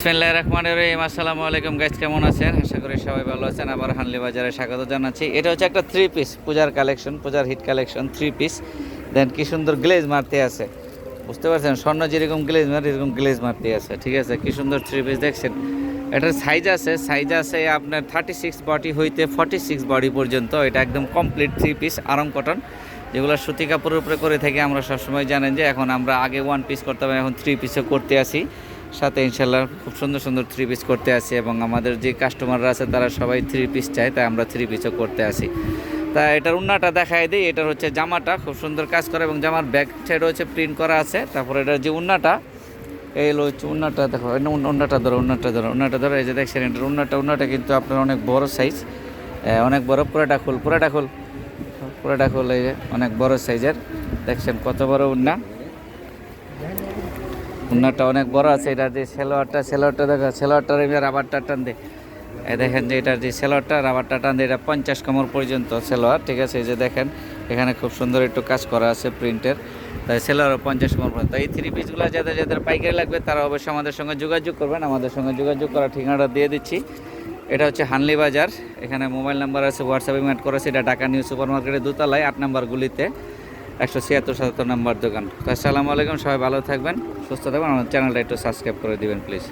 বিসমিল্লাহির রহমানির রহিম। আসসালামু আলাইকুম গাইস কেমন আছেন? আশা করি সবাই ভালো আছেন। আবার হানলি বাজারে স্বাগত জানাচ্ছি। এটা হচ্ছে একটা থ্রি পিস পূজার কালেকশন পূজার hit collection three piece then কি সুন্দর গ্লেজ মারতে আছে। বুঝতে পারছেন? স্বর্ণ যেরকম গ্লেজ মারে, এরকম গ্লেজ মারতে আছে। ঠিক আছে? কি সুন্দর থ্রি পিস দেখছেন? এটার সাইজ আছে সাইজ আছে আপনার থার্টি সিক্স বডি হইতে ফর্টি সিক্স বডি পর্যন্ত। এটা একদম complete three piece Aarong cotton যেগুলো সুতি কাপড়ের উপরে করে থাকি, আমরা সবসময় জানেন যে এখন আমরা আগে ওয়ান পিস করতাম, এখন থ্রি পিসও করতে আসি সাথে ইনশাল্লাহ খুব সুন্দর সুন্দর থ্রি পিস করতে আসি এবং আমাদের যে কাস্টমাররা আছে তারা সবাই থ্রি পিস চায়, তাই আমরা থ্রি পিসও করতে আসি তা এটার উন্নাটা দেখাই দিই, এটার হচ্ছে জামাটা, খুব সুন্দর কাজ করে এবং জামার ব্যাক সাইড হচ্ছে প্রিন্ট করা আছে। তারপরে এটার যে উন্নাটা, এই হলো হচ্ছে উন্নাটা, দেখো উন্নাটা ধরো উন্নাটা ধরো উন্নাটা ধরো, এই যে দেখছেন, এটার উন্নাটা উন্নাটা কিন্তু আপনার অনেক বড় সাইজ অনেক বড়, পুরাটা খোল পুরাটা খোল পুরাটা খোল, এই যে, অনেক বড় সাইজের দেখছেন কত বড় উন্না। উন্নাটা অনেক বড় আছে, এটা যে সেলোয়ারটা সেলোয়ারটা দেখো সেলোয়ারটার এবার রাবারটা টান দে দেখেন যে এটার যে সেলোয়ারটা রাবারটা টান দিয়ে এটা পঞ্চাশ কমর পর্যন্ত সেলোয়ার ঠিক আছে? এই যে দেখেন, এখানে খুব সুন্দর একটু কাজ করা আছে প্রিন্টের। তাই সেলোয়ারও পঞ্চাশ কমর পর্যন্ত। এই থ্রি পিসগুলো যাদের যাদের পাইকারি লাগবে, তারা অবশ্যই আমাদের সঙ্গে যোগাযোগ করবেন। আমাদের সঙ্গে যোগাযোগ করার ঠিকানাটা দিয়ে দিচ্ছি। এটা হচ্ছে হানলি বাজার। এখানে মোবাইল নাম্বার আছে হোয়াটসঅ্যাপে ম্যাট করেছে এটা ঢাকা নিউ সুপার মার্কেটের দোতলায়, আট নাম্বার গুলিতে। একশো ছিয়াত্তর, সাতাত্তর নম্বর দোকান। তো আসসালামু আলাইকুম, সবাই ভালো থাকবেন, সুস্থ থাকবেন আমার চ্যানেলটা একটু সাবস্ক্রাইব করে দিবেন, প্লিজ।